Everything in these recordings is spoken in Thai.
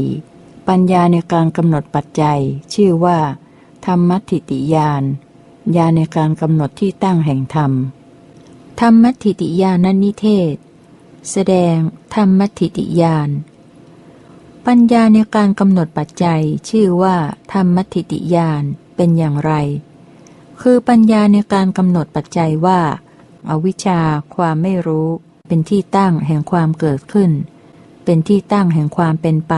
4. ปัญญาในการกำหนดปัจจัย ชื่อว่า ธรรมัตถิติยานญาในการกำหนดที่ตั้งแห่งธรรม ธรรมัตถิติยานนิเทศ แสดงธรรมัตถิติยานปัญญาในการกำหนดปัจจัย ชื่อว่า ธรรมัตถิติยานเป็นอย่างไร คือปัญญาในการกำหนดปัจจัยว่าอาวิชชาความไม่รู้ เป็นที่ตั้งแห่งความเกิดขึ้น เป็นที่ตั้งแห่งความเป็นไป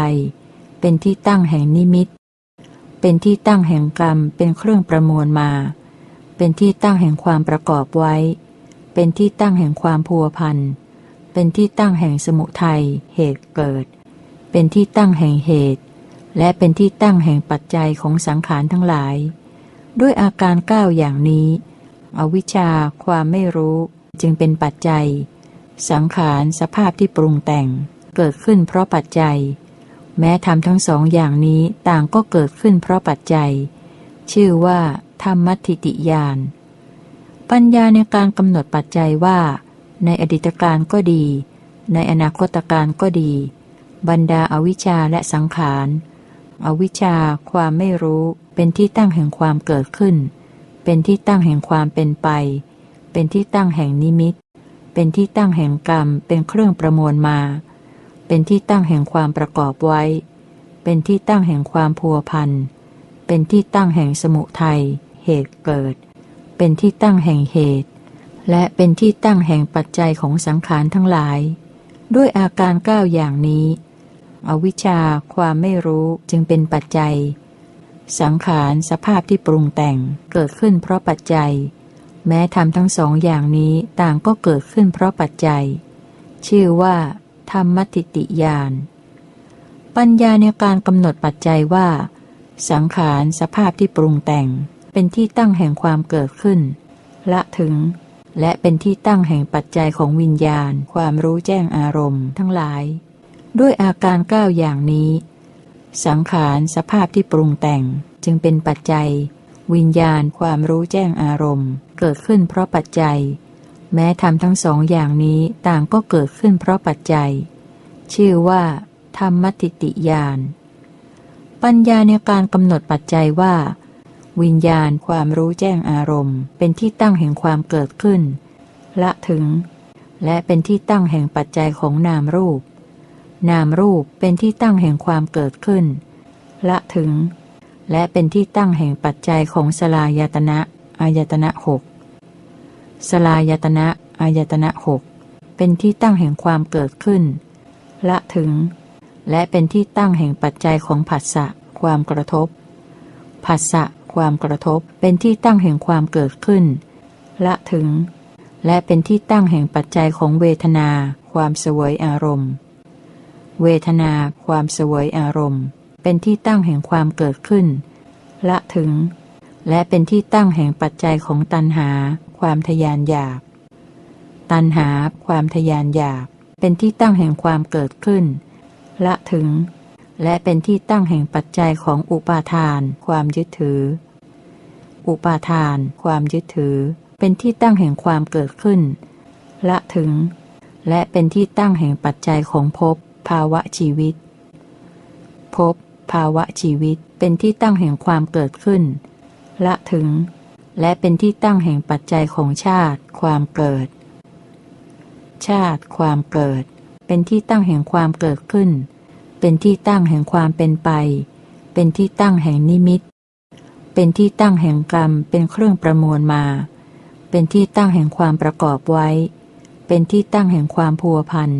เป็นที่ตั้งแห่งนิมิต เป็นที่ตั้งแห่งกรรม เป็นเครื่องประมวลมา เป็นที่ตั้งแห่งความประกอบไว้ เป็นที่ตั้งแห่งความพัวพัน เป็นที่ตั้งแห่งสมุทัย เหตุเกิด เป็นที่ตั้งแห่งเหตุ และเป็นที่ตั้งแห่งปัจจัยของสังขารทั้งหลาย ด้วยอาการเก้าอย่างนี้ อวิชชา ความไม่รู้ จึงเป็นปัจจัย สังขาร สภาพที่ปรุงแต่ง เกิดขึ้นเพราะปัจจัย แม้ทำทั้งสองอย่างนี้ต่างก็เกิดขึ้นเพราะปัจจัย ชื่อว่า ธรรมทิติยาน ปัญญาในการกำหนดปัจจัยว่า ในอดีตการก็ดี ในอนาคตการก็ดี บรรดาอาวิชชาและสังขารอวิชชาความไม่รู้เป็นที่ตั้งแห่งความเกิดขึ้น เป็นที่ตั้งแห่งความเป็นไป เป็นที่ตั้งแห่งนิมิต เป็นที่ตั้งแห่งกรรม เป็นเครื่องประมวลมา เป็นที่ตั้งแห่งความประกอบไว้ เป็นที่ตั้งแห่งความพัวพัน เป็นที่ตั้งแห่งสมุทัย เหตุเกิด เป็นที่ตั้งแห่งเหตุ และเป็นที่ตั้งแห่งปัจจัยของสังขารทั้งหลาย ด้วยอาการเก้าอย่างนี้ อวิชชาความไม่รู้จึงเป็นปัจจัย สังขารสภาพที่ปรุงแต่งเกิดขึ้นเพราะปัจจัย แม้ทำทั้งสองอย่างนี้ต่างก็เกิดขึ้นเพราะปัจจัย ชื่อว่า ธรรมติติยาน ปัญญาในการกำหนดปัจจัยว่า สังขารสภาพที่ปรุงแต่ง เป็นที่ตั้งแห่งความเกิดขึ้น ละถึง และเป็นที่ตั้งแห่งปัจจัยของวิญญาณ ความรู้แจ้งอารมณ์ทั้งหลาย ด้วยอาการก้าอย่างนี้ สังขารสภาพที่ปรุงแต่งจึงเป็นปัจจัย วิญญาณความรู้แจ้งอารมณ์ เกิดขึ้นเพราะปัจจัย แม้ทำทั้งสองอย่างนี้ต่างก็เกิดขึ้นเพราะปัจจัย ชื่อว่า ธรรมติติยานปัญญาในการกำหนดปัจจัยว่า วิญญาณความรู้แจ้งอารมณ์ เป็นที่ตั้งแห่งความเกิดขึ้น ละถึง และเป็นที่ตั้งแห่งปัจจัยของนามรูป นามรูปเป็นที่ตั้งแห่งความเกิดขึ้น ละถึง และเป็นที่ตั้งแห่งปัจจัยของสลายตนะอายตนะหก สลายตนะอายตนะหกเป็นที่ตั้งแห่งความเกิดขึ้น ละถึง และเป็นที่ตั้งแห่งปัจจัยของผัสสะความกระทบผัสสะความกระทบเป็นที่ตั้งแห่งความเกิดขึ้น ละถึง และเป็นที่ตั้งแห่งปัจจัยของเวทนา ความสวยอารมณ์ เวทนา ความสวยอารมณ์ เป็นที่ตั้งแห่งความเกิดขึ้น ละถึง และเป็นที่ตั้งแห่งปัจจัยของตัณหา ความทยานอยาก ตัณหาความทยานอยาก เป็นที่ตั้งแห่งความเกิดขึ้น ละถึง และเป็นที่ตั้งแห่งปัจจัยของอุปาทาน ความยึดถือ อุปาทาน ความยึดถือ เป็นที่ตั้งแห่งความเกิดขึ้น ละถึง และเป็นที่ตั้งแห่งปัจจัยของภพภาวะชีวิตภพภาวะชีวิตเป็นที่ตั้งแห่งความเกิดขึ้น ละถึง และเป็นที่ตั้งแห่งปัจจัยของชาติ ความเกิด ชาติ ความเกิด เป็นที่ตั้งแห่งความเกิดขึ้น เป็นที่ตั้งแห่งความเป็นไป เป็นที่ตั้งแห่งนิมิต เป็นที่ตั้งแห่งกรรม เป็นเครื่องประมวลมา เป็นที่ตั้งแห่งความประกอบไว้ เป็นที่ตั้งแห่งความพัวพัน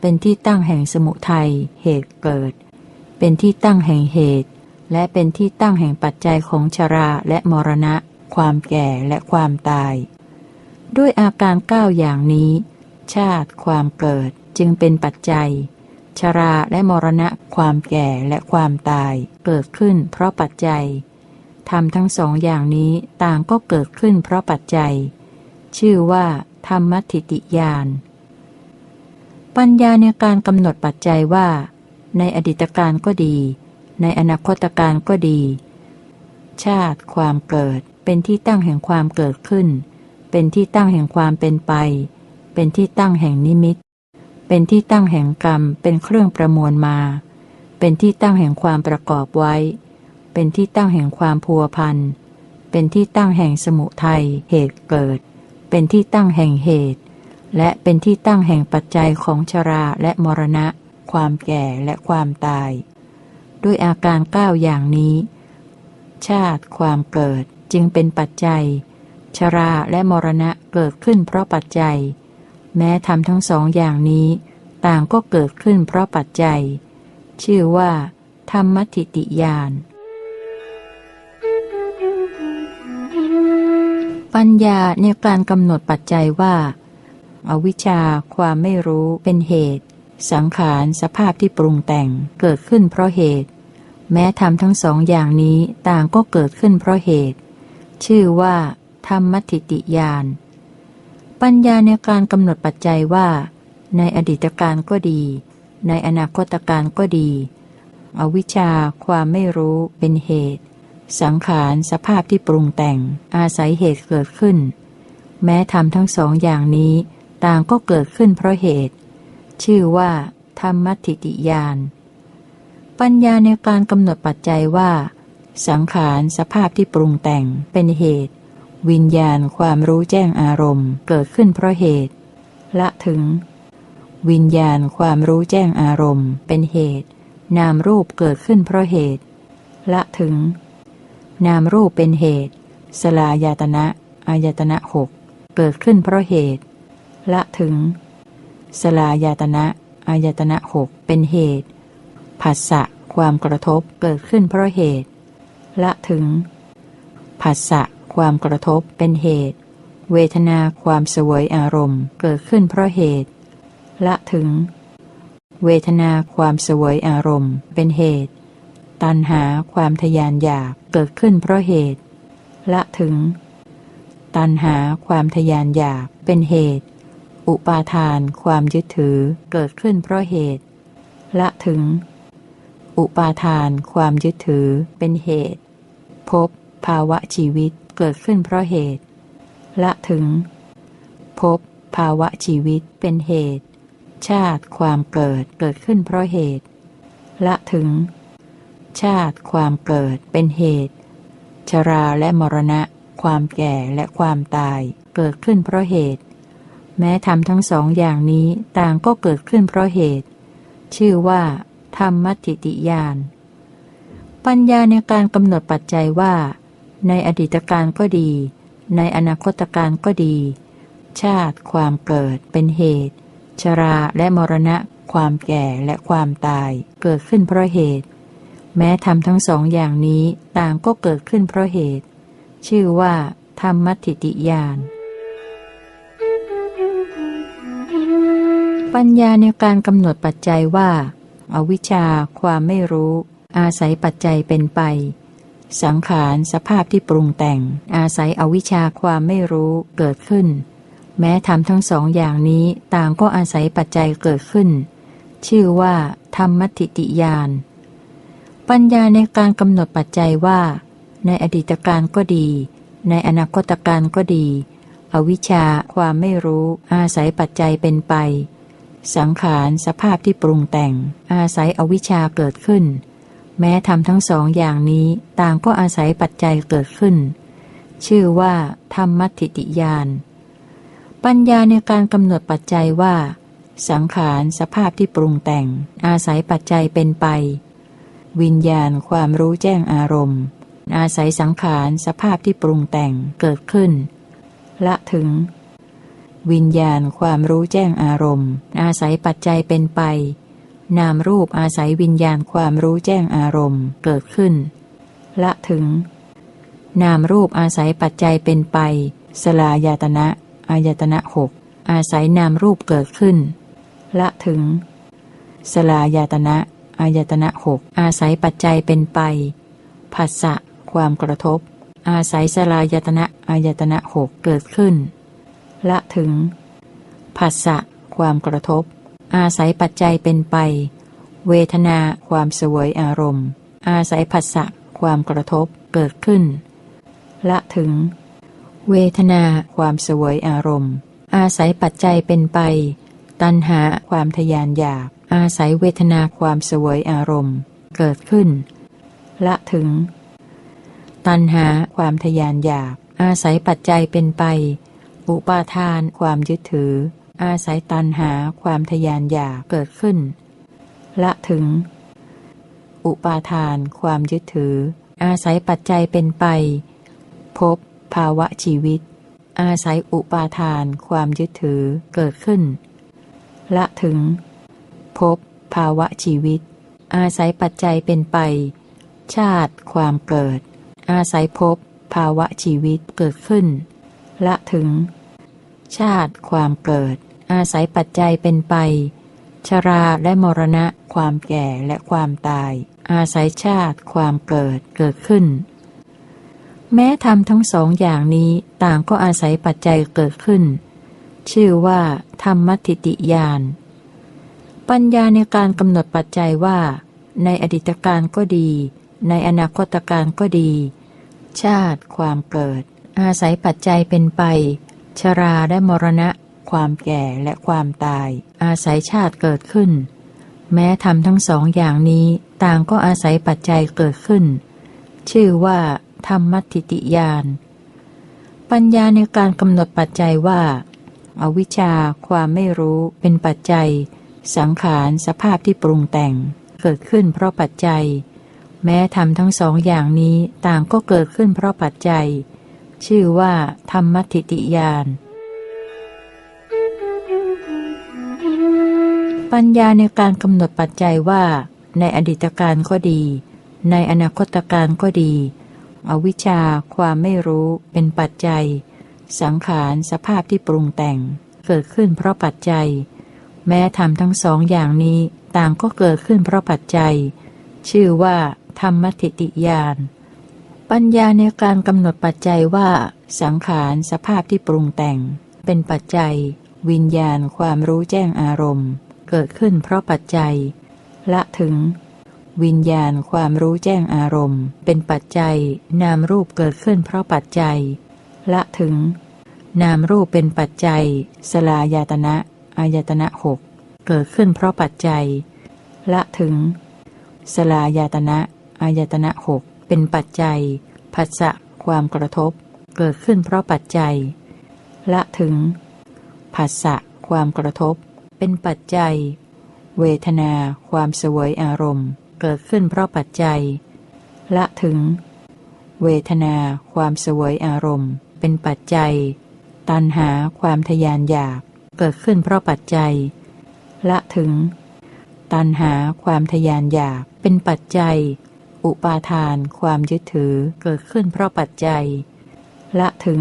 เป็นที่ตั้งแห่งสมุทัย เหตุเกิด เป็นที่ตั้งแห่งเหตุ และเป็นที่ตั้งแห่งปัจจัยของชราและมรณะ ความแก่และความตาย ด้วยอาการเก้าอย่างนี้ ชาติความเกิดจึงเป็นปัจจัย ชราและมรณะความแก่และความตายเกิดขึ้นเพราะปัจจัยทำทั้งสองอย่างนี้ต่างก็เกิดขึ้นเพราะปัจจัย ชื่อว่าธรรมทิติยาน ปัญญาในการกำหนดปัจจัยว่า ในอดีตการก็ดี ในอนาคตการก็ดี ชาติความเกิด เป็นที่ตั้งแห่งความเกิดขึ้น เป็นที่ตั้งแห่งความเป็นไป เป็นที่ตั้งแห่งนิมิต เป็นที่ตั้งแห่งกรรม เป็นเครื่องประมวลมา เป็นที่ตั้งแห่งความประกอบไว้ เป็นที่ตั้งแห่งความพัวพัน เป็นที่ตั้งแห่งสมุทัยเหตุเกิด เป็นที่ตั้งแห่งเหตุ และเป็นที่ตั้งแห่งปัจจัยของชราและมรณะ ความแก่และความตาย ด้วยอาการเก้าอย่างนี้ ชาติความเกิด จึงเป็นปัจจัย ชราและมรณะเกิดขึ้นเพราะปัจจัย แม้ทำทั้งสองอย่างนี้ ต่างก็เกิดขึ้นเพราะปัจจัย ชื่อว่า ธรรมทิติยาน ปัญญาในการกำหนดปัจจัยว่าอาวิชชาความไม่รู้เป็นเหตุ สังขารสภาพที่ปรุงแต่งเกิดขึ้นเพราะเหตุ แม้ทำทั้งสองอย่างนี้ต่างก็เกิดขึ้นเพราะเหตุ ชื่อว่า ธรรมทิติยาน ปัญญาในการกำหนดปัจจัยว่า ในอดีตการก็ดี ในอนาคตการก็ดี อวิชชาความไม่รู้เป็นเหตุ สังขารสภาพที่ปรุงแต่ง อาศัยเหตุเกิดขึ้น แม้ทำทั้งสองอย่างนี้ต่างก็เกิดขึ้นเพราะเหตุ ชื่อว่า ธรรมทิติยาน ปัญญาในการกำหนดปัจจัยว่า สังขารสภาพที่ปรุงแต่งเป็นเหตุ วิญญาณความรู้แจ้งอารมณ์ เกิดขึ้นเพราะเหตุ ละถึง วิญญาณความรู้แจ้งอารมณ์ เป็นเหตุ นามรูปเกิดขึ้นเพราะเหตุ ละถึง นามรูปเป็นเหตุ สลายาตนะอายตนะหกเกิดขึ้นเพราะเหตุ ละถึง สลายาตนะอายตนะหกเป็นเหตุผัสสะความกระทบเกิดขึ้นเพราะเหตุ ละถึงผัสสะความกระทบเป็นเหตุ เวทนาความเสวยอารมณ์เกิดขึ้นเพราะเหตุ ละถึง เวทนาความเสวยอารมณ์เป็นเหตุ ตัณหาความทยานอยากเกิดขึ้นเพราะเหตุ ละถึง ตัณหาความทยานอยากเป็นเหตุ อุปาทานความยึดถือเกิดขึ้นเพราะเหตุ ละถึง อุปาทานความยึดถือเป็นเหตุ พบภาวะชีวิตเกิดขึ้นเพราะเหตุ ละถึงพบภาวะชีวิตเป็นเหตุ ชาติความเกิดเกิดขึ้นเพราะเหตุ ละถึง ชาติความเกิดเป็นเหตุ ชราและมรณะ ความแก่และความตายเกิดขึ้นเพราะเหตุ แม้ทำทั้งสองอย่างนี้ต่างก็เกิดขึ้นเพราะเหตุ ชื่อว่า ธรรมติติยาน ปัญญาในการกำหนดปัจจัยว่า ในอดีตการก็ดี ในอนาคตการก็ดี ชาติความเกิดเป็นเหตุ ชราและมรณะ ความแก่และความตาย เกิดขึ้นเพราะเหตุ แม้ทำทั้งสองอย่างนี้ต่างก็เกิดขึ้นเพราะเหตุ ชื่อว่าธรรมติติยานปัญญาในการกำหนดปัจจัยว่าอาวิชชาความไม่รู้ อาศัยปัจจัยเป็นไป สังขารสภาพที่ปรุงแต่ง อาศัยอวิชชาความไม่รู้เกิดขึ้น แม้ทำทั้งสองอย่างนี้ต่างก็อาศัยปัจจัยเกิดขึ้น ชื่อว่าธรรมติติยาน ปัญญาในการกำหนดปัจจัยว่า ในอดีตการก็ดี ในอนาคตการก็ดี อวิชชาความไม่รู้อาศัยปัจจัยเป็นไปสังขารสภาพที่ปรุงแต่ง อาศัยอวิชชาเกิดขึ้น แม้ทำทั้งสองอย่างนี้ต่างก็อาศัยปัจจัยเกิดขึ้น ชื่อว่า ธรรมทิติยาน ปัญญาในการกำหนดปัจจัยว่า สังขารสภาพที่ปรุงแต่ง อาศัยปัจจัยเป็นไป วิญญาณความรู้แจ้งอารมณ์ อาศัยสังขารสภาพที่ปรุงแต่งเกิดขึ้น ละถึง วิญญาณความรู้แจ้งอารมณ์ อาศัยปัจจัยเป็นไป นามรูปอาศัยวิญญาณความรู้แจ้งอารมณ์เกิดขึ้น ละถึง นามรูปอาศัยปัจจัยเป็นไป สลายตนะ อายตนะหกอาศัยนามรูปเกิดขึ้น ละถึง สลายตนะ อายตนะหกอาศัยปัจจัยเป็นไปผัสสะความกระทบ อาศัยสลายตนะอายตนะหกเกิดขึ้น ละถึงผัสสะความกระทบ อาศัยปัจจัยเป็นไป เวทนา ความเสวยอารมณ์ อาศัยผัสสะความกระทบเกิดขึ้น ละถึง เวทนา ความเสวยอารมณ์ อาศัยปัจจัยเป็นไป ตัณหา ความทยานอยาก อาศัยเวทนาความเสวยอารมณ์ เกิดขึ้น ละถึง ตัณหา ความทยานอยาก อาศัยปัจจัยเป็นไป อุปาทาน ความยึดถือ อาศัยตัณหาความทยานอยากเกิดขึ้น ละถึง อุปาทาน ความยึดถือ อาศัยปัจจัยเป็นไป พบ ภาวะชีวิต อาศัยอุปาทาน ความยึดถือเกิดขึ้น ละถึง พบ ภาวะชีวิต อาศัยปัจจัยเป็นไป ชาติ ความเกิด อาศัยพบ ภาวะชีวิตเกิดขึ้น ละถึงชาติความเกิด อาศัยปัจจัยเป็นไป ชราและมรณะ ความแก่และความตาย อาศัยชาติ ความเกิดเกิดขึ้น แม้ทำทั้งสองอย่างนี้ต่างก็อาศัยปัจจัยเกิดขึ้น ชื่อว่า ธรรมทิติยาน ปัญญาในการกำหนดปัจจัยว่า ในอดีตการก็ดี ในอนาคตการก็ดี ชาติ ความเกิด อาศัยปัจจัยเป็นไป ชราและมรณะ ความแก่และความตาย อาศัยชาติเกิดขึ้น แม้ทำทั้งสองอย่างนี้ต่างก็อาศัยปัจจัยเกิดขึ้น ชื่อว่า ธรรมทิติยาน ปัญญาในการกำหนดปัจจัยว่าอาวิชชาความไม่รู้เป็นปัจจัย สังขารสภาพที่ปรุงแต่ง เกิดขึ้นเพราะปัจจัย แม้ทำทั้งสองอย่างนี้ต่างก็เกิดขึ้นเพราะปัจจัย ชื่อว่า ธรรมทิติยาน ปัญญาในการกำหนดปัจจัยว่า ในอดีตการก็ดี ในอนาคตการก็ดี อวิชชาความไม่รู้เป็นปัจจัย สังขารสภาพที่ปรุงแต่ง เกิดขึ้นเพราะปัจจัย แม้ทำทั้งสองอย่างนี้ต่างก็เกิดขึ้นเพราะปัจจัย ชื่อว่า ธรรมทิติยาน ปัญญาในการกำหนดปัจจัยว่า สังขารสภาพที่ปรุงแต่ง เป็นปัจจัย วิญญาณความรู้แจ้งอารมณ์ เกิดขึ้นเพราะปัจจัย ละถึง วิญญาณความรู้แจ้งอารมณ์ เป็นปัจจัย นามรูปเกิดขึ้นเพราะปัจจัย ละถึง นามรูปเป็นปัจจัย สลายตนะอายตนะหกเกิดขึ้นเพราะปัจจัย ละถึง สลายตนะอายตนะหกเป็นปัจจัยผัสสะความกระทบ เกิดขึ้นเพราะปัจจัย ละถึงผัสสะความกระทบ เป็นปัจจัย เวทนา ความเสวยอารมณ์ เกิดขึ้นเพราะปัจจัย ละถึง เวทนา ความเสวยอารมณ์ เป็นปัจจัย ตัณหาความทยานอยาก เกิดขึ้นเพราะปัจจัย ละถึง ตัณหาความทยานอยาก เป็นปัจจัย อุปาทาน ความยึดถือ เกิดขึ้นเพราะปัจจัย ละถึง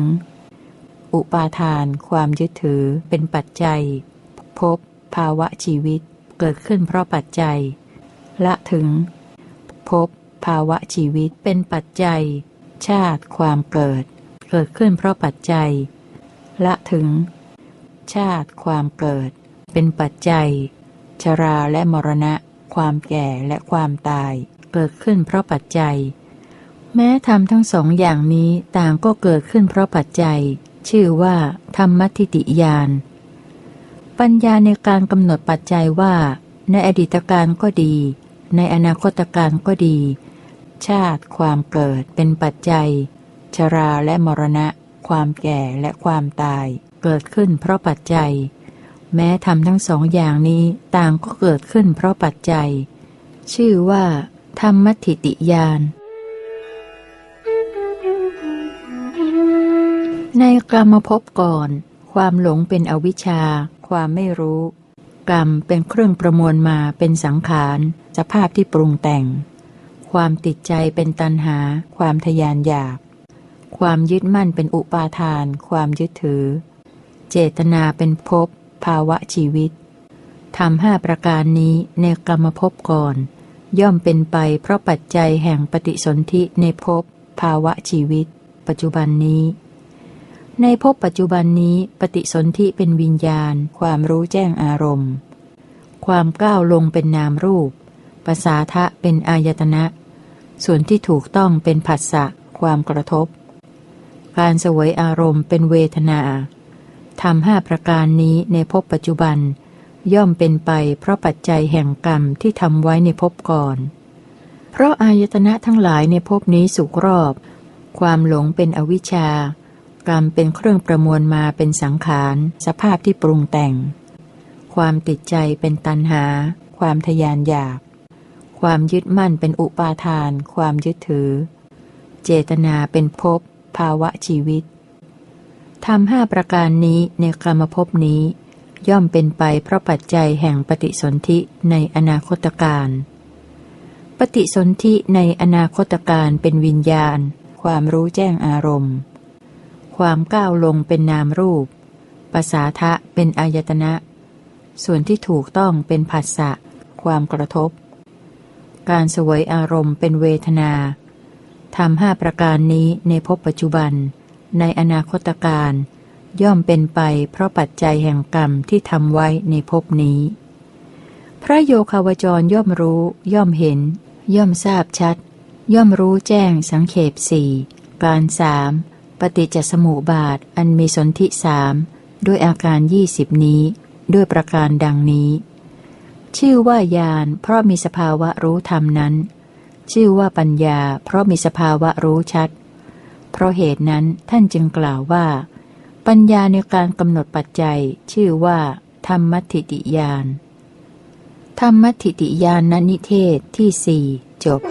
อุปาทาน ความยึดถือ เป็นปัจจัยพบ ภาวะชีวิต เกิดขึ้นเพราะปัจจัย ละถึงพบภาวะชีวิตเป็นปัจจัย ชาติความเกิด เกิดขึ้นเพราะปัจจัย ละถึง ชาติความเกิด เป็นปัจจัย ชราและมรณะ ความแก่และความตาย เกิดขึ้นเพราะปัจจัย แม้ทำทั้งสองอย่างนี้ต่างก็เกิดขึ้นเพราะปัจจัย ชื่อว่า ธรรมทิติยาน ปัญญาในการกำหนดปัจจัยว่า ในอดีตการก็ดี ในอนาคตการก็ดี ชาติความเกิดเป็นปัจจัย ชราและมรณะ ความแก่และความตาย เกิดขึ้นเพราะปัจจัย แม้ทำทั้งสองอย่างนี้ต่างก็เกิดขึ้นเพราะปัจจัย ชื่อว่า ธรรมทิติยานในกรรมภพก่อน ความหลงเป็นอวิชชา ความไม่รู้ กรรมเป็นเครื่องประมวลมาเป็นสังขาร สภาพที่ปรุงแต่ง ความติดใจเป็นตัณหา ความทยานอยาก ความยึดมั่นเป็นอุปาทาน ความยึดถือ เจตนาเป็นภพภาวะชีวิตทำห้าประการนี้ในกรรมภพก่อน ย่อมเป็นไปเพราะปัจจัยแห่งปฏิสนธิในภพภาวะชีวิต ปัจจุบันนี้ ในภพปัจจุบันนี้ปฏิสนธิเป็นวิญญาณ ความรู้แจ้งอารมณ์ ความก้าวลงเป็นนามรูปภาษาทะเป็นอายตนะ ส่วนที่ถูกต้องเป็นผัสสะความกระทบ การสวยอารมณ์เป็นเวทนาทำห้าประการนี้ในภพปัจจุบัน ย่อมเป็นไปเพราะปัจจัยแห่งกรรมที่ทำไว้ในภพก่อน เพราะอายตนะทั้งหลายในภพนี้สุกรอบ ความหลงเป็นอวิชชา กรรมเป็นเครื่องประมวลมาเป็นสังขาร สภาพที่ปรุงแต่ง ความติดใจเป็นตัณหา ความทยานอยาก ความยึดมั่นเป็นอุปาทาน ความยึดถือ เจตนาเป็นภพ ภาวะชีวิตทำห้าประการนี้ในกรรมภพนี้ ย่อมเป็นไปเพราะปัจจัยแห่งปฏิสนธิในอนาคตการปฏิสนธิในอนาคตการเป็นวิญญาณ ความรู้แจ้งอารมณ์ ความก้าวลงเป็นนามรูป ภาษาทะเป็นอายตนะ ส่วนที่ถูกต้องเป็นผัสสะ ความกระทบ การสวยอารมณ์เป็นเวทนาทำห้าประการนี้ในภพปัจจุบัน ในอนาคตการย่อมเป็นไปเพราะปัจจัยแห่งกรรมที่ทำไว้ในภพนี้ พระโยคาวจรย่อมรู้ย่อมเห็น ย่อมทราบชัด ย่อมรู้แจ้งสังเขปสี่การสาม ปฏิจจสมุปบาทอันมีสนธิสามด้วยอาการยี่สิบนี้ด้วยประการดังนี้ ชื่อว่ายานเพราะมีสภาวะรู้ธรรมนั้น ชื่อว่าปัญญา เพราะมีสภาวะรู้ชัด เพราะเหตุนั้นท่านจึงกล่าวว่า ปัญญาในการกำหนดปัจจัย ชื่อว่า ธรรมทิติยานธรรมทิติยานนนิเทศที่สี่จบ